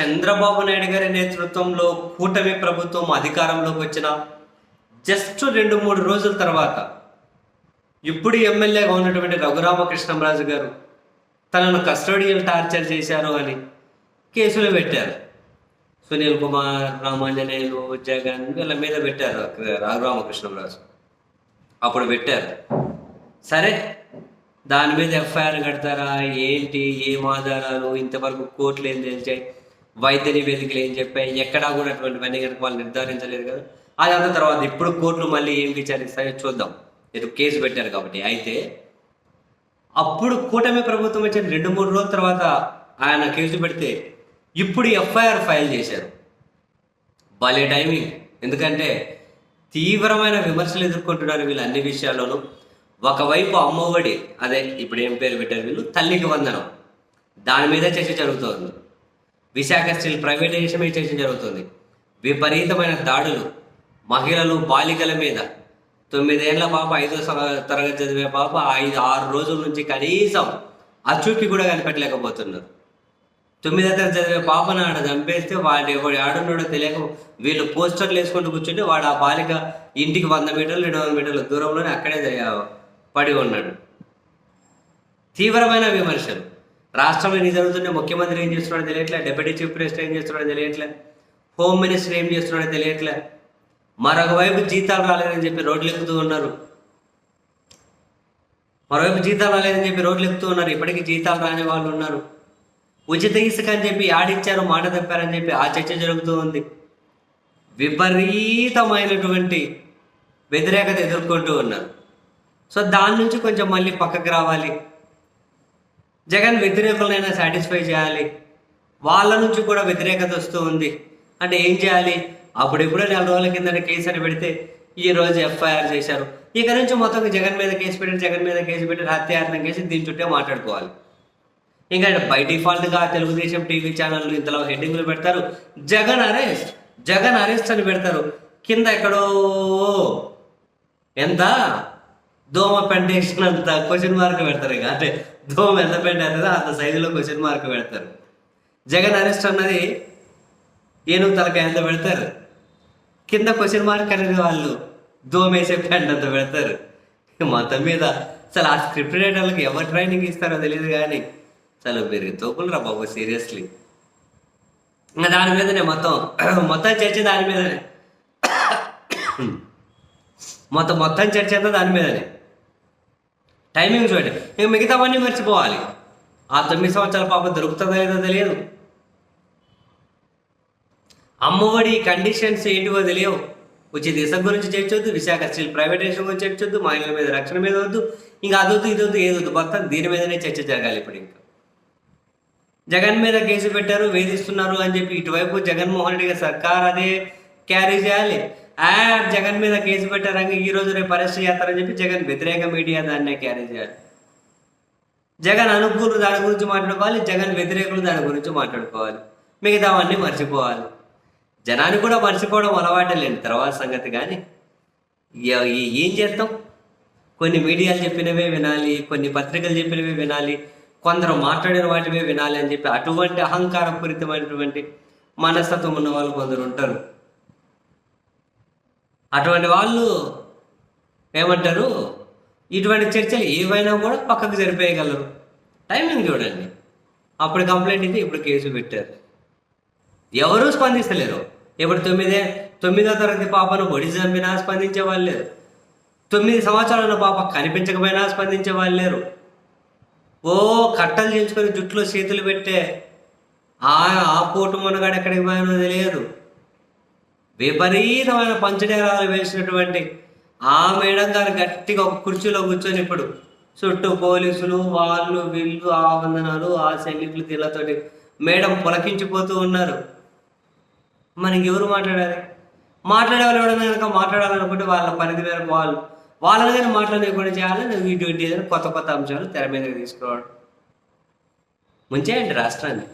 చంద్రబాబు నాయుడు గారి నేతృత్వంలో కూటమి ప్రభుత్వం అధికారంలోకి వచ్చిన జస్ట్ రెండు మూడు రోజుల తర్వాత ఇప్పుడు ఎమ్మెల్యేగా ఉన్నటువంటి రఘురామకృష్ణంరాజు గారు తనను కస్టోడియల్ టార్చర్ చేశారు అని కేసులు పెట్టారు. సునీల్ కుమార్ రామాంజనేయులు జగన్ వీళ్ళ మీద పెట్టారు రఘురామకృష్ణంరాజు. అప్పుడు పెట్టారు. సరే దాని మీద ఎఫ్ఐఆర్ కడతారా? ఏంటి? ఏం ఆధారాలు? ఇంతవరకు కోర్టులు ఏం తెలిచాయి? వైద్య నివేదికలు ఏం చెప్పాయి ఎక్కడా కూడా అటువంటివన్నీ కనుక వాళ్ళు నిర్ధారించలేదు కదా. అదంతా తర్వాత ఇప్పుడు కోర్టులు మళ్ళీ ఏం విచారిస్తాయో చూద్దాం. ఇది కేసు పెట్టారు కాబట్టి. అయితే అప్పుడు కూటమి ప్రభుత్వం వచ్చిన రెండు మూడు రోజుల తర్వాత ఆయన కేసు పెడితే ఇప్పుడు ఎఫ్ఐఆర్ ఫైల్ చేశారు. భలే టైమింగ్. ఎందుకంటే తీవ్రమైన విమర్శలు ఎదుర్కొంటున్నారు వీళ్ళు అన్ని విషయాల్లోనూ. ఒకవైపు అమ్మఒడి అదే ఇప్పుడు ఏం పేరు పెట్టారు వీళ్ళు? తల్లికి వందనం. దాని మీద చర్చ జరుగుతుంది. విశాఖ స్టీల్ ప్రైవేటైజేషన్ జరుగుతుంది. విపరీతమైన దాడులు. మహిళలు బాలికల మీద. తొమ్మిదేళ్ళ పాప ఐదో తరగతి చదివే పాప ఐదు ఆరు రోజుల నుంచి కనీసం అచ్చుకి కూడా కనిపెట్టలేకపోతున్నారు. తొమ్మిదో తరగతి చదివే పాపను ఆడ చంపేస్తే వాడు ఎవడు ఆడున్నాడో తెలియక వీళ్ళు పోస్టర్లు వేసుకుంటూ కూర్చుంటే వాడు ఆ బాలిక ఇంటికి వంద మీటర్లు రెండు వందల మీటర్ల దూరంలోనే అక్కడే పడి ఉన్నాడు. తీవ్రమైన విమర్శలు. రాష్ట్రంలో ఎన్ని జరుగుతుంటే ముఖ్యమంత్రి ఏం చేస్తున్నాడో తెలియట్లే డిప్యూటీ చీఫ్ మినిస్టర్ ఏం చేస్తున్నాడో తెలియట్లే హోమ్ మినిస్టర్ ఏం చేస్తున్నాడో తెలియట్లే. మరొక వైపు జీతాలు రాలేదని చెప్పి రోడ్లు ఎక్కుతూ ఉన్నారు. మరోవైపు జీతాలు రాలేదని చెప్పి రోడ్లు ఎక్కుతూ ఉన్నారు. ఇప్పటికీ జీతాలు రాని వాళ్ళు ఉన్నారు. ఉచిత ఇసుక అని చెప్పి ఆడిచ్చారు మాట తప్పారని చెప్పి ఆ చర్చ జరుగుతూ ఉంది. విపరీతమైనటువంటి వ్యతిరేకత ఎదుర్కొంటూ ఉన్నారు. సో దాని నుంచి కొంచెం మళ్ళీ పక్కకు రావాలి. జగన్ వ్యతిరేకులైనా సాటిస్ఫై చేయాలి. వాళ్ళ నుంచి కూడా వ్యతిరేకత వస్తూ ఉంది. అంటే ఏం చేయాలి? అప్పుడెప్పుడో నెల రోజుల కింద కేసు అని పెడితే ఈ రోజు ఎఫ్ఐఆర్ చేశారు. ఇక నుంచి మొత్తం జగన్ మీద కేసు పెట్టి జగన్ మీద కేసు పెట్టి హత్యాయత్నం కేసు దీని చుట్టే మాట్లాడుకోవాలి. ఇంకా బై డిఫాల్ట్గా తెలుగుదేశం టీవీ ఛానళ్ళు ఇంతలో హెడ్డింగ్లు పెడతారు. జగన్ అరెస్ట్ జగన్ అరెస్ట్ అని పెడతారు. కింద ఎక్కడో ఎంత? దోమ పెంట వేసినంత క్వశ్చన్ మార్క్ పెడతారు ఇక. అంటే దోమ ఎంత పెంట అవుతుందో అంత సైజులో క్వశ్చన్ మార్క్ పెడతారు. జగన్ అరెస్ట్ అన్నది ఏనుగు తలకాయ ఎంత పెడతారు? కింద క్వశ్చన్ మార్క్ అనేది వాళ్ళు దోమేసే పెంట అంత పెడతారు? మొత్తం మీద అసలు ఆ స్క్రిప్ట్ రైటర్లకు ఎవరు ట్రైనింగ్ ఇస్తారో తెలియదు కానీ అసలు మీరు తోపులరా బాబు సీరియస్లీ ఇంకా దాని మీదనే మొత్తం మొత్తం చర్చ దాని మీదనే. మొత్తం మొత్తం చర్చ అంతా దాని మీదనే. టైమింగ్ చూడండి. ఇక మిగతావన్నీ మర్చిపోవాలి. ఆ తొమ్మిది సంవత్సరాల పాప దొరుకుతుందో లేదో తెలియదు. అమ్మఒడి కండిషన్స్ ఏంటివో తెలియవు. వచ్చే దేశం గురించి చేర్చొద్దు విశాఖ స్టీల్ ప్రైవేటైజేషన్ గురించి చర్చొద్దు మహిళల మీద రక్షణ మీద వద్దు ఇంకా అదొద్దు ఇదొద్దు ఏదొద్దు మొత్తం దీని మీదనే చర్చ జరగాలి ఇప్పుడు ఇంకా. జగన్ మీద కేసు పెట్టారు వేధిస్తున్నారు అని చెప్పి ఇటువైపు జగన్మోహన్ రెడ్డి గారి సర్కార్ అదే క్యారీ చేయాలి. జగన్ మీద కేసు పెట్టారంగా ఈ రోజు రేపు అరెస్ట్ చేస్తారని చెప్పి జగన్ వ్యతిరేక మీడియా దాన్నే క్యారీ చేయాలి. జగన్ అనుకూలు దాని గురించి మాట్లాడుకోవాలి జగన్ వ్యతిరేకులు దాని గురించి మాట్లాడుకోవాలి. మిగతావన్నీ మర్చిపోవాలి. జనాన్ని కూడా మర్చిపోవడం అలవాటే లేని తర్వాత సంగతి కానీ ఏం చేస్తాం? కొన్ని మీడియాలు చెప్పినవే వినాలి కొన్ని పత్రికలు చెప్పినవే వినాలి కొందరు మాట్లాడిన వాటివే వినాలి అని చెప్పి అటువంటి అహంకారపూరితమైనటువంటి మనస్తత్వం ఉన్న వాళ్ళు కొందరు ఉంటారు. అటువంటి వాళ్ళు ఏమంటారు? ఇటువంటి చర్చలు ఏవైనా కూడా పక్కకు జరిపేయగలరు. టైమింగ్ చూడండి. అప్పుడు కంప్లైంట్ ఇది ఇప్పుడు కేసు పెట్టారు. ఎవరూ స్పందిస్తలేరు. ఇప్పుడు తొమ్మిదే తొమ్మిదో తరగతి పాపను బొడి చంపినా స్పందించే వాళ్ళు లేరు. తొమ్మిది సంవత్సరాల పాప కనిపించకపోయినా స్పందించే వాళ్ళు లేరు. ఓ కట్టలు చేయించుకొని జుట్టులో చేతులు పెట్టే ఆ ఆ పోటు మునగాడు ఎక్కడికి పోయినో తెలియదు. విపరీతమైన పంచడేరాలు వేసినటువంటి ఆ మేడం గారు గట్టిగా ఒక కుర్చీలో కూర్చొని ఇప్పుడు చుట్టూ పోలీసులు వాళ్ళు వీళ్ళు ఆ వందనాలు ఆ సైనికులు దీళ్ళతోటి మేడం పులకించిపోతూ ఉన్నారు. మనకి ఎవరు మాట్లాడాలి? మాట్లాడే వాళ్ళు ఎవరైనా కనుక మాట్లాడాలనుకుంటే వాళ్ళ పరిధి మేరకు వాళ్ళు వాళ్ళని కానీ మాట్లాడలేకుండా చేయాలి ఇటువంటి ఏదైనా కొత్త కొత్త అంశాలు తెర మీదకి తీసుకురావడం ముంచేయండి రాష్ట్రాన్ని.